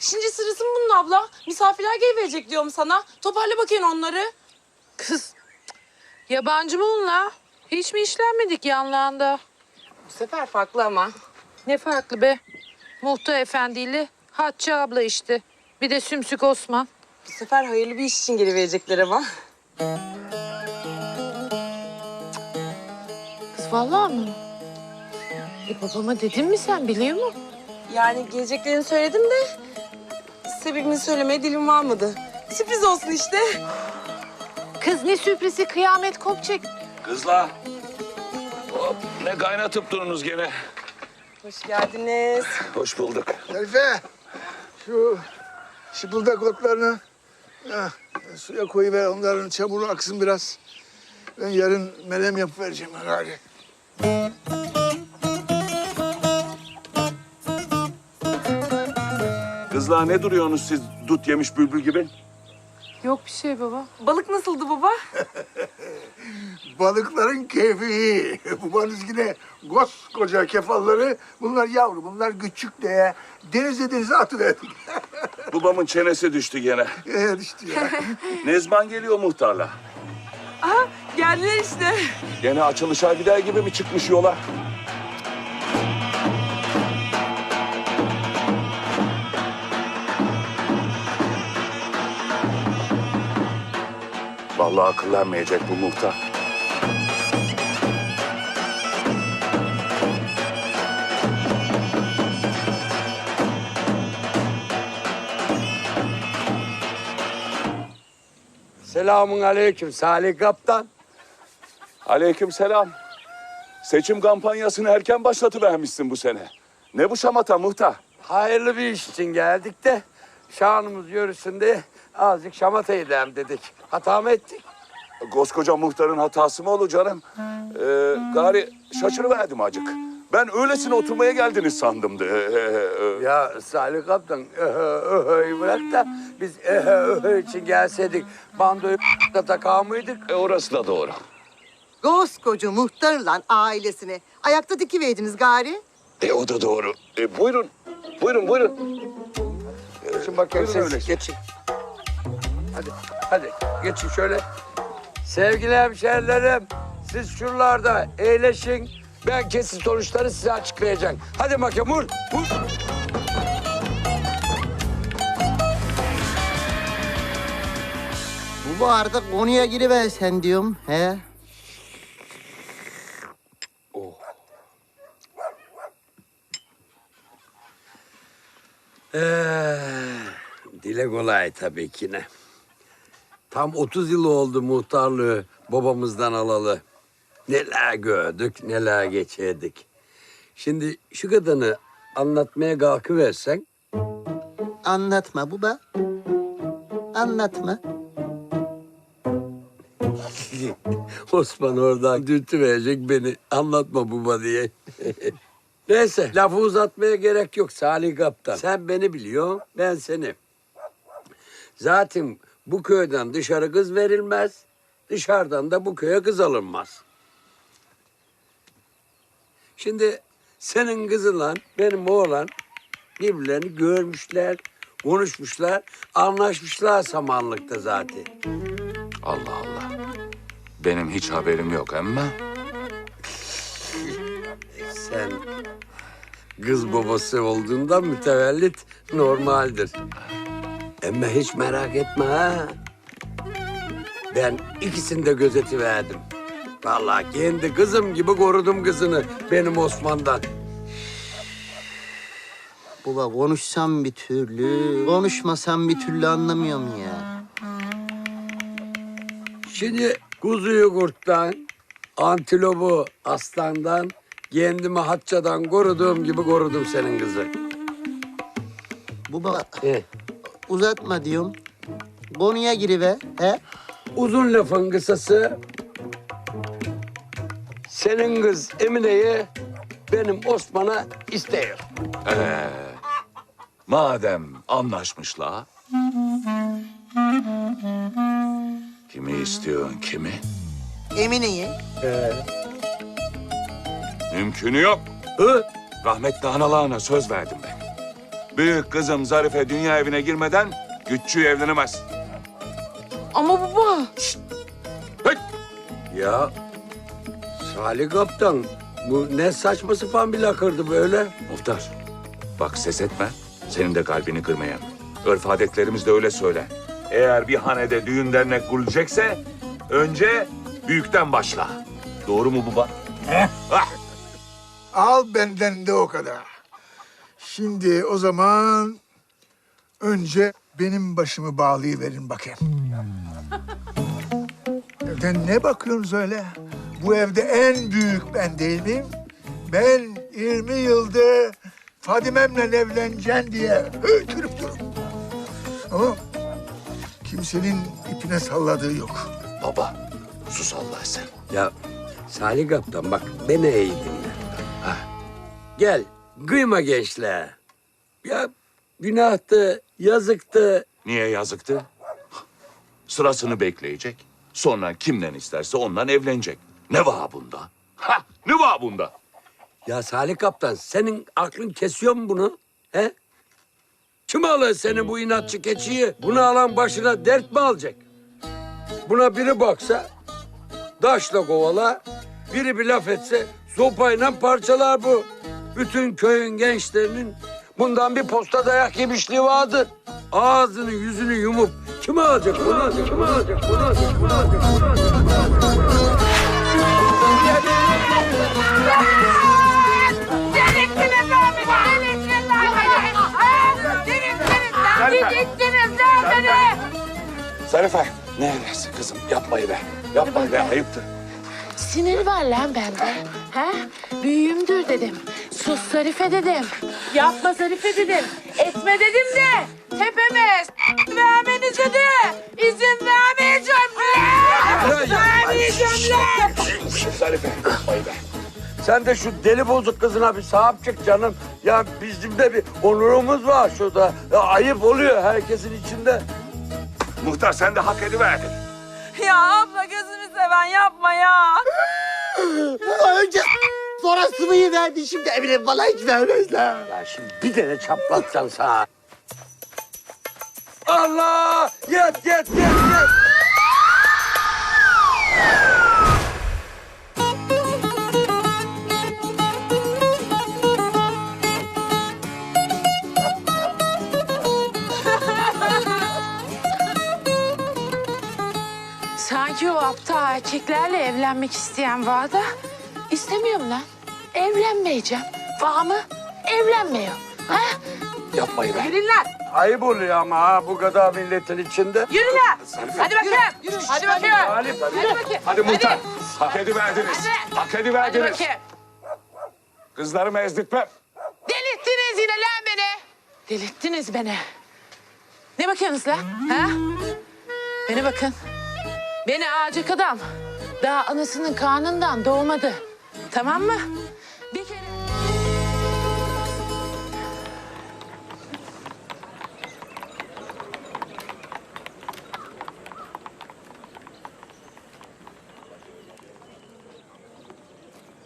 Şimdi sırası mı bunun abla? Misafirler geliverecek diyorum sana. Toparla bakayım onları. Kız yabancı mı onunla? Hiç mi işlenmedik yanlarında? Bu sefer farklı ama. Ne farklı be? Muhtar efendiyle Hatice abla işte. Bir de Sümsük Osman. Bu sefer hayırlı bir iş için geliverecekler ama. Kız vallahi mı? E babama dedin mi sen biliyor musun? Yani geleceklerini söyledim de... ...sebebini söylemeye dilim varmadı. Sürpriz olsun işte. Kız ne sürprizi kıyamet kopacak. Kızlar. Hop, ne kaynatıp durunuz gene? Hoş geldiniz. Hoş bulduk. Zarife, şu şıpıldak otlarını ha, suya koyuver. Onların çamuru aksın biraz. Ben yarın melem yapıvereceğim gari. Kızlar ne duruyorsunuz siz dut yemiş bülbül gibi? Yok bir şey baba. Balık nasıldı baba? Balıkların keyfi iyi. Babanız yine koskoca kefalları. Bunlar yavru, bunlar küçük de denize denize atıverdik. Babamın çenesi düştü gene. Eğer işte ya. Ne zaman geliyor muhtarla? Aha geldiler işte. Gene açılışa gider gibi mi çıkmış yola? Vallahi akıllanmayacak bu muhtar. Selamun aleyküm Salih Kaptan. Aleyküm selam. Seçim kampanyasını erken başlatıvermişsin bu sene. Ne bu şamata muhtar? Hayırlı bir iş için geldik de şanımız yürüsün diye azıcık şamata edelim dedik. Hata mı ettik? Koskoca muhtarın hatası mı olur canım? Ee, gari şaşırıverdim acık. Ben öylesine oturmaya geldiniz sandımdı. Ya Salih Kaptan öhö öhö'yü bırak da biz öhö öhö için gelseydik bandoyu da takar mıydık? e, orası da doğru. Koskoca muhtarla ailesini ayakta dikiverdiniz gari. E o da doğru. E, buyurun. Buyurun buyurun. Geçin bakayım Buyurun siz, geçin. Hadi, hadi geçin şöyle. Sevgili hemşehrilerim, siz şuralarda eğleşin. Ben kesin sonuçları size açıklayacağım. Hadi bakayım vur, vur. Bu arada konuya giriver sen diyorum. He? Ee, dile kolay tabii ki ne. Tam 30 yıl oldu muhtarlığı babamızdan alalı. Neler gördük, neler geçirdik. Şimdi şu kadını anlatmaya kalkıversen... Anlatma baba. Anlatma. Osman oradan dürtü verecek beni. Anlatma baba diye. Neyse lafı uzatmaya gerek yok Salih Kaptan. Sen beni biliyorsun, ben seni. Zaten bu köyden dışarı kız verilmez. Dışarıdan da bu köye kız alınmaz. Şimdi senin kızınla benim oğlan birbirlerini görmüşler, konuşmuşlar, anlaşmışlar samanlıkta zaten. Allah Allah. Benim hiç haberim yok ama. Sen kız babası olduğundan mütevellit normaldir. Ama hiç merak etme ha. Ben ikisini de gözetiverdim. Vallahi kendi kızım gibi korudum kızını benim Osman'dan. Baba konuşsam bir türlü, konuşmasam bir türlü anlamıyorum ya. Şimdi kuzuyu kurttan, antilopu aslandan, kendimi hatçadan koruduğum gibi korudum senin kızı. Baba Eh. Uzatma diyorum. Konuya giriver. He? Uzun lafın kısası senin kız Emine'yi benim Osman'a istiyor. Madem anlaşmışlar. Kimi istiyorsun kimi? Emine'yi. Mümkünü yok. Hı? Rahmetli analarına söz verdim ben. Büyük kızım Zarife dünya evine girmeden güççü evlenemez. Ama baba. Hey! Ya Salih Kaptan bu ne saçma sapan bir lakırdı böyle. Muhtar, bak ses etme. Senin de kalbini kırmayayım. Örf adetlerimiz de öyle söyle. Eğer bir hanede düğün dernek kurulacaksa önce büyükten başla. Doğru mu baba? Ah! Al benden de o kadar. Şimdi o zaman önce benim başımı bağlayıverin bakayım. Evden ne bakıyorsunuz öyle? Bu evde en büyük ben değil miyim? Ben 20 yıldır Fadime'mle evleneceğim diye ötürüp durum. Ama kimsenin ipine salladığı yok. Baba, sus Allah sen. Ya Salih Kaptan bak beni. Ha. Gel kıyma gençler. Ya günahtı, yazıktı. Niye yazıktı? Sırasını bekleyecek. Sonra kimden isterse ondan evlenecek. Ne var bunda? Ha, ne var bunda? Ya Salih Kaptan senin aklın kesiyor mu bunu? He? Kim alır seni bu inatçı keçiyi? Bunu alan başına dert mi alacak? Buna biri baksa taşla kovala, biri bir laf etse sopayla parçalar bu. Bütün köyün gençlerinin bundan bir posta dayak yemişliği vardır. Ağzını yüzünü yumup kim alacak bunu? Kim alacak bunu? Kim alacak bunu? Delirttiniz abi, delirttiniz lan beni. Ha? Delirttiniz lan, delirttiniz lan beni. Zarife, ne evlensin kızım? Yapmayı be. Yapmayı be, ayıptır. Sinir var lan bende. Ha? Büyüğümdür dedim. Sus Zarife dedim. Yapma Zarife dedim. Etme dedim de. Tepeme s- vermenize de izin vermeyeceğim lan. Vermeyeceğim lan. Zarife, yapmayı be. Sen de şu deli bozuk kızına bir sahip çık canım. Ya bizim de bir onurumuz var şurada. Ya ayıp oluyor herkesin içinde. Muhtar sen de hak ediverdin. Ya abla gözünü seven yapma ya. Önce sonra sıvıyı verdi şimdi Emine bana hiç vermezler. Ya şimdi bir tane çaplatsan sağ. Allah! Yet yet yet yet! Sanki o aptal erkeklerle evlenmek isteyen var da istemiyorum lan. Evlenmeyeceğim. Var mı? Evlenmiyor. Ha? Yapmayı be. Yürüyün lan. Ayıp oluyor ama ha bu kadar milletin içinde. Yürü lan. Hadi bakayım. Hadi bakayım. Salih, Hadi bakayım. Hadi muhtar. Hak ediverdiniz. Hadi. Hak Hadi ediverdiniz. bakayım. Kızlarımı ezdirtmem. Delirttiniz yine lan beni. Delirttiniz beni. Ne bakıyorsunuz lan? Ha? Beni bakın. Beni ağacık adam. Daha anasının karnından doğmadı. Tamam mı? Bir kere...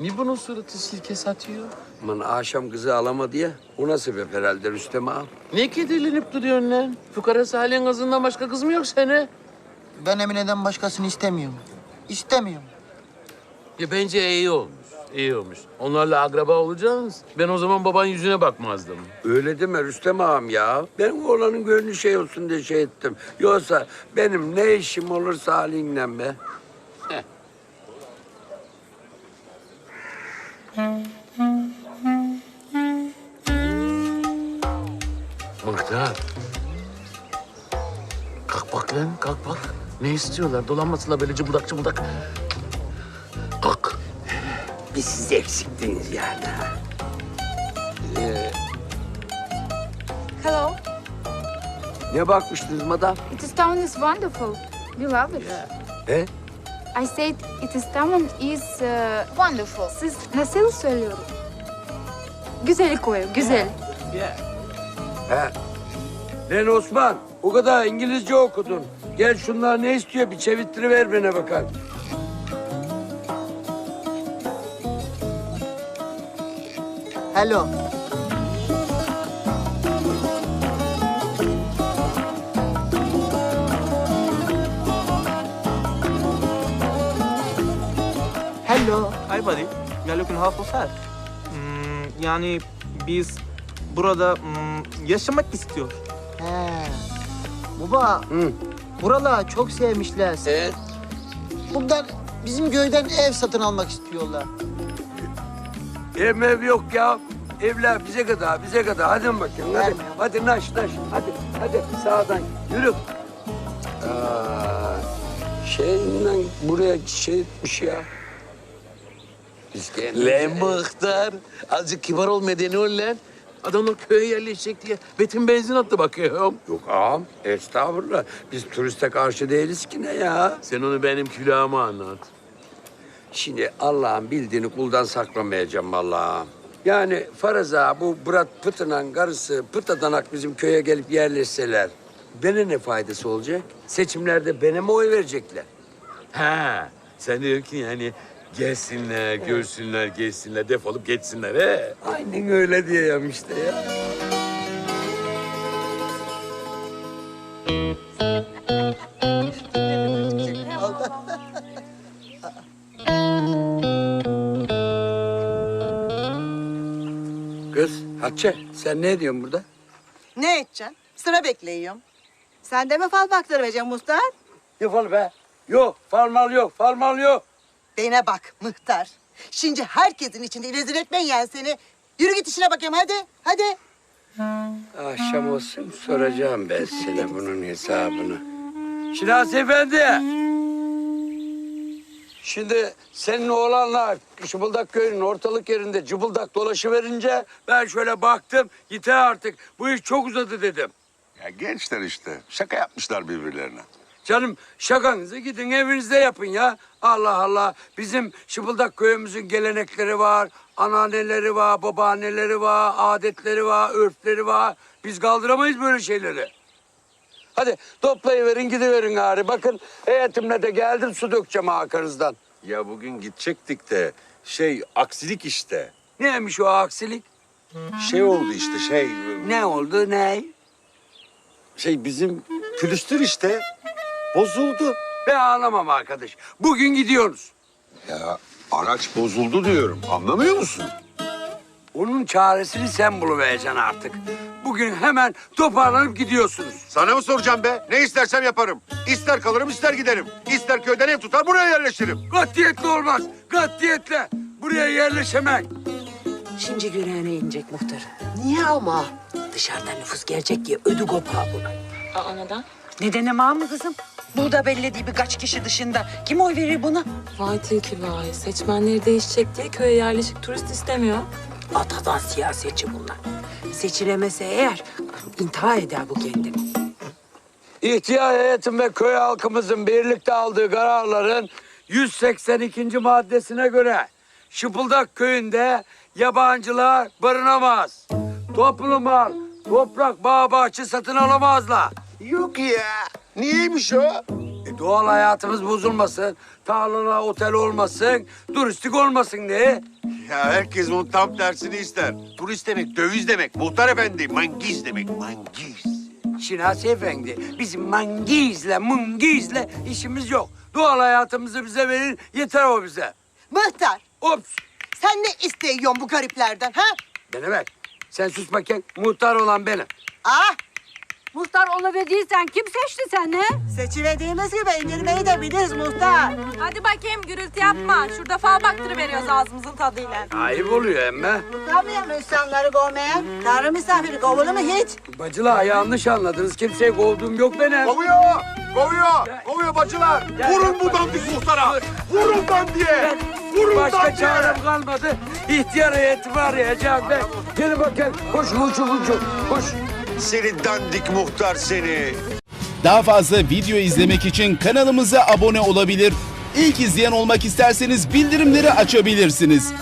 Niye bunun suratı silke satıyor? Aman akşam kızı alamadı ya. Ona sebep herhalde Rüstem ağa. Ne kedilenip duruyorsun lan? Fukara Salih'in kızından başka kız mı yok seni? Ben Emine'den başkasını istemiyorum. İstemiyorum. Ya bence iyi olmuş. İyi olmuş. Onlarla akraba olacaksınız. Ben o zaman baban yüzüne bakmazdım. Öyle deme Rüstem ağam ya. Ben oğlanın gönlü şey olsun diye şey ettim. Yoksa benim ne işim olur Salih'le be? Muhtar. Kalk bak lan, kalk bak. Ne istiyorlar? Dolanmasınlar böylece budak budak. Kalk. Bir siz eksiktiniz yani. Hello, Ne bakmıştınız madam? this town is wonderful. We love it. He? I said it is town is uh, wonderful. Siz nasıl söylüyorum? Güzel koy, güzel. He. Lan Osman, o kadar İngilizce okudun. Gel şunlar ne istiyor bir çevirttiriver bana bakalım. Hello. Hello. Hi buddy. You're looking half of her. Hmm, yani biz burada hmm, yaşamak istiyor. He. Baba, Hı. buralar çok sevmişler. Evet. Bundan bizim köyden ev satın almak istiyorlar. Ev mev yok ya. Evler bize kadar, bize kadar. Hadi bakayım, hadi. Vermiyor. Hadi naş naş, hadi. Hadi sağdan yürü. Aa, şeyinden buraya şey etmiş ya. Biz kendimize- Lan Muhtar. Azıcık kibar ol medeni ol lan. Adamlar köye yerleşecek diye Betim benzin attı bakıyorum. Yok ağam, estağfurullah. Biz turiste karşı değiliz ki ne ya? Sen onu benim külahıma anlat. Şimdi Allah'ın bildiğini kuldan saklamayacağım vallahi. Yani faraza bu Murat Pıtı'nın karısı Pıtı'danak bizim köye gelip yerleşseler... ...bana ne faydası olacak? Seçimlerde bana mı oy verecekler? Ha, sen diyorsun ki yani gelsinler, görsünler, geçsinler, defolup geçsinler he. Aynen öyle diyeyim işte ya. Kız Hatice sen ne ediyorsun burada? Ne edeceksin? Sıra bekliyorum. Sen de mi fal baktıracaksın Muhtar? Ne fal be? Yok farmal yok farmal yok. Bana bak Muhtar. Şimdi herkesin içinde rezil etmeyin yani seni. Yürü git işine bakayım hadi. Hadi. Akşam olsun soracağım ben sana bunun hesabını. Şinasi Efendi. Şimdi senin oğlanla Şıbıldak köyünün ortalık yerinde cıbıldak dolaşıverince ben şöyle baktım. Yeter artık bu iş çok uzadı dedim. Ya gençler işte. Şaka yapmışlar birbirlerine. Canım şakanızı gidin evinizde yapın ya. Allah Allah. Bizim Şıbıldak köyümüzün gelenekleri var. Ananeleri var, babaanneleri var, adetleri var, örfleri var. Biz kaldıramayız böyle şeyleri. Hadi toplayıverin gidiverin gari. Bakın heyetimle de geldim su dökeceğim arkanızdan. Ya bugün gidecektik de şey aksilik işte. Neymiş o aksilik? Şey oldu işte şey Ne oldu ne? şey bizim külüstür işte bozuldu. Ben anlamam arkadaş. Bugün gidiyoruz. Ya araç bozuldu diyorum anlamıyor musun? Onun çaresini sen buluvereceksin artık. Bugün hemen toparlanıp gidiyorsunuz. Sana mı soracağım be? Ne istersem yaparım. İster kalırım ister giderim. İster köyden ev tutar buraya yerleşirim. Katiyetle olmaz. Katiyetle. Buraya yerleşemek. Şimdi yüreğine inecek muhtar. Niye ama? Dışarıdan nüfus gelecek diye ödü kopağı buna. Aa neden? Nedeni var mı kızım? Burada belli değil birkaç kişi dışında. Kim oy verir buna? Vay tilki vay. Seçmenleri değişecek diye köye yerleşik turist istemiyor. Atadan siyasetçi bunlar. Seçilemese eğer intihar eder bu kendini. İhtiyar heyetim ve köy halkımızın birlikte aldığı kararların 182. maddesine göre Şıpıldak köyünde yabancılar barınamaz. Toplu mal, toprak, bağ, bahçe satın alamazlar. Yok ya. Niyeymiş o? E, doğal hayatımız bozulmasın, tarlalar otel olmasın, turistik olmasın diye. Ya herkes bunun tam tersini ister. Turist demek döviz demek. Muhtar efendi mangiz demek mangiz. Şinasi Efendi, bizim mangizle, mungizle işimiz yok. Doğal hayatımızı bize verin, yeter o bize. Muhtar Ops! sen ne istiyorsun bu gariplerden ha? Bana bak, sen sus bakayım, muhtar olan benim. Ah Muhtar olabildiysen kim seçti seni? seçilediğimiz gibi indirmeyi de biliriz Muhtar. Hadi bakayım gürültü yapma. Şurada fal baktırıveriyoruz ağzımızın tadıyla. Ayıp oluyor emme. Utanmıyor mu insanları kovmaya? Tanrı misafiri kovulur mu hiç? Bacılar yanlış anladınız. Kimseyi kovduğum yok benim. Kovuyor. Kovuyor. Kovuyor bacılar. Vurun bu dandik muhtara. Vurun dandiye. Vurun Başka dandiye. çarem kalmadı. İhtiyar heyetimi arayacağım ben. Gelin bakayım. Koş uçu uçu. Koş. Seni dandik muhtar seni. Daha fazla video izlemek için kanalımıza abone olabilir. İlk izleyen olmak isterseniz bildirimleri açabilirsiniz.